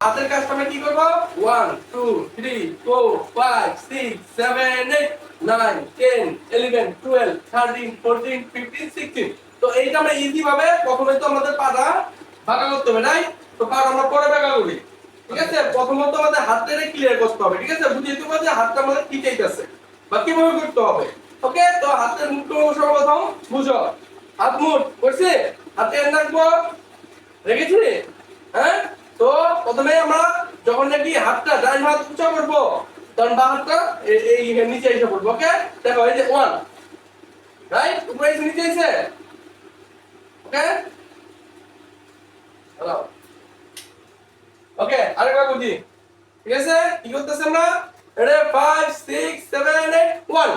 হাতের কাজটা আমরা কি করব? One two three four five six seven eight nine ten eleven twelve thirteen fourteen fifteen sixteen তো এইটা আমরা ইজি ভাবে প্রথমে তো আমাদের পাটা বাঁকা করতে হবে তাই তো পা আমরা পরে বাঁকা করি। ঠিক আছে? প্রথমত আমাদের হাতটা ক্লিয়ার করতে হবে, ঠিক আছে? বুঝিয়ে দেবো যে হাতটা আমাদের কি চাইতেছে বা কীভাবে করতে হবে। ওকে তো হাতের মুখটা সর্বপ্রথম বুঝো। হাত মুঠ, করছে? হাতে রাখব রেখেছি তো প্রথমে আমরা যখন নাকি হাতটা ডান হাত উঁচা করব তখন বাম হাতটা এই- নিচে এসে পড়ব ওকে দেখো, এই যে ওয়ান রাইট উপরে এসে নিচে এসে ওকে ওকে আরেকবার বুঝি। ঠিক আছে? কি করতেছে আমরা? এটা five six seven eight one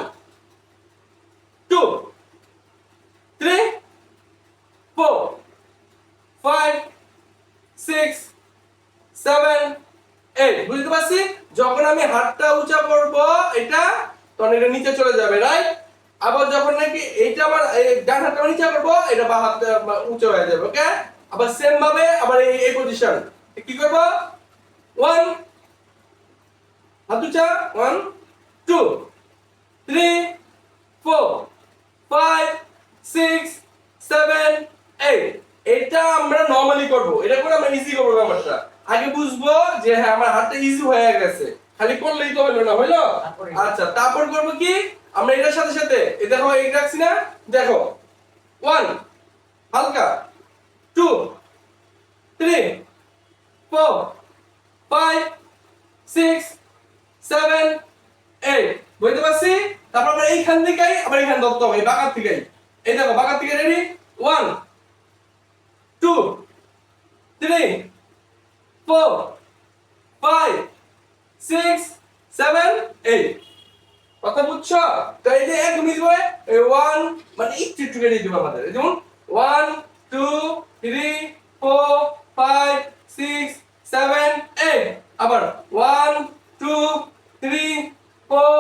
two three four five six seven eight বুঝতে পারছি? যখন আমি হাতটা উঁচা করব, এটা তখন এটা নিচে চলে যাবে রাইট আবার যখন নাকি এইটা আমার ডান হাতটা নিচে করব, এটা বা হাত উঁচা হয়ে যাবে ওকে আবার সেম ভাবে আবার এই এই পজিশন কি করব? ওয়ান হাত উঁচা one two three four five six seven eight এটা আমরা নর্মালি করব। এটা করে আমরা ইজি করব ব্যাপারটা। আগে বুঝব যে হ্যাঁ আমার হাতটা ইজি হয়ে গেছে। খালি করলেই তো হলো না হইল? আচ্ছা তারপর করব কি? আমরা এটার সাথে সাথে এই দেখো এই রাখছি না? দেখো ওয়ান হালকা two three four five six seven eight বুঝতে পারছি? তারপর আমরা এইখান থেকেই আবার এইখান ধরতে হবে বাঁকার থেকেই। এই দেখো বাঁকার থেকে ready one two three four five six seven eight কথা বুঝছ তো এই যে এক মিনিট হয়, এই ওয়ান মানে একটু একটু কেটে দিবে আমাদের। যেমন one two three four five six seven eight আবার one two three four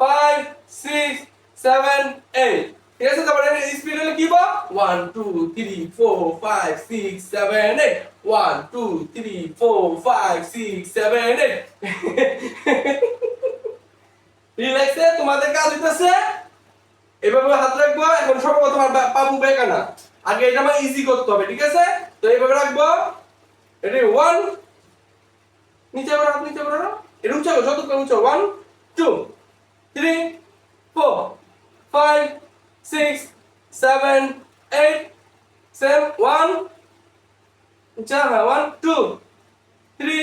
five six seven eight ঠিক আছে, তারপরে স্পিড হলে কি বা one two three four five six seven eight one two three four five six seven eight রিল্যাক্সে তোমাদের কাজ হইতেছে। এভাবে হাত রাখব, এখন সর্বপ্রথম পাবো বেকানা আগে এটা আমার ইজি করতে হবে, ঠিক আছে? তো এইভাবে রাখব। এটা ওয়ান নিচে করো হাত, নিচে করো এটা উঁচা করো যত উঁচা one two three four five six, seven, eight, seven উঁচা হ্যাঁ one, two, three,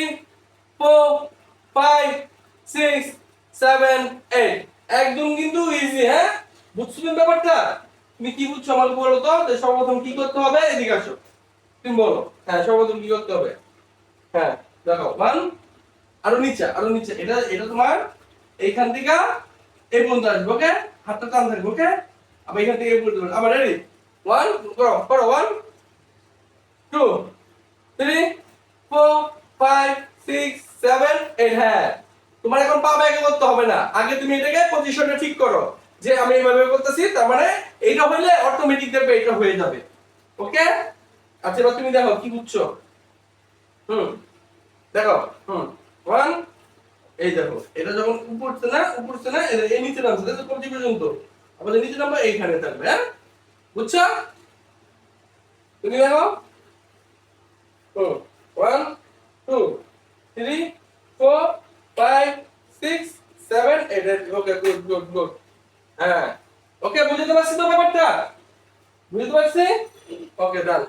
four, five, six, seven একদম কিন্তু ইজি হ্যাঁ? বুঝছ ব্যাপারটা? তুমি কি বুঝছ আমাকে বলো তো? যে সর্বপ্রথম কি করতে হবে? এদিকে আসো। তুমি বলো। হ্যাঁ সর্বপ্রথম কি করতে হবে? হ্যাঁ দেখো ওয়ান আরও নিচে আরও নিচে। এটা এটা তোমার এইখান থেকে এই পর্যন্ত আসবে ওকে হাতটা টান থাকবে ওকে আবার এখান থেকে এই পর্যন্ত আবার রেডি ওয়ান করো করো one two three four five six seven eight হ্যাঁ। তোমার এখন পা ব্যাগে করতে হবে না। আগে তুমি এটাকে পজিশনটা ঠিক করো। যে আমি এইভাবে করতেছি, তার মানে এইটা হইলে অটোমেটিক দেখবে এটা হয়ে যাবে। ওকে আচ্ছা এবার তুমি দেখো, কি বুঝছ? হুম, দেখো, হুম ওয়ান এই দেখো, এটা যখন উপরছে না উপরছে না এই নিচে নামছে দেখো পর্যন্ত? আবার নিচের নাম্বার এইখানে থাকবে হ্যাঁ? বুঝছ? তুমি দেখো। One two three four five six seven eight okay good good good হ্যাঁ। ওকে বুঝতে পারছি তো ব্যাপারটা? বুঝতে পারছি? ওকে ডান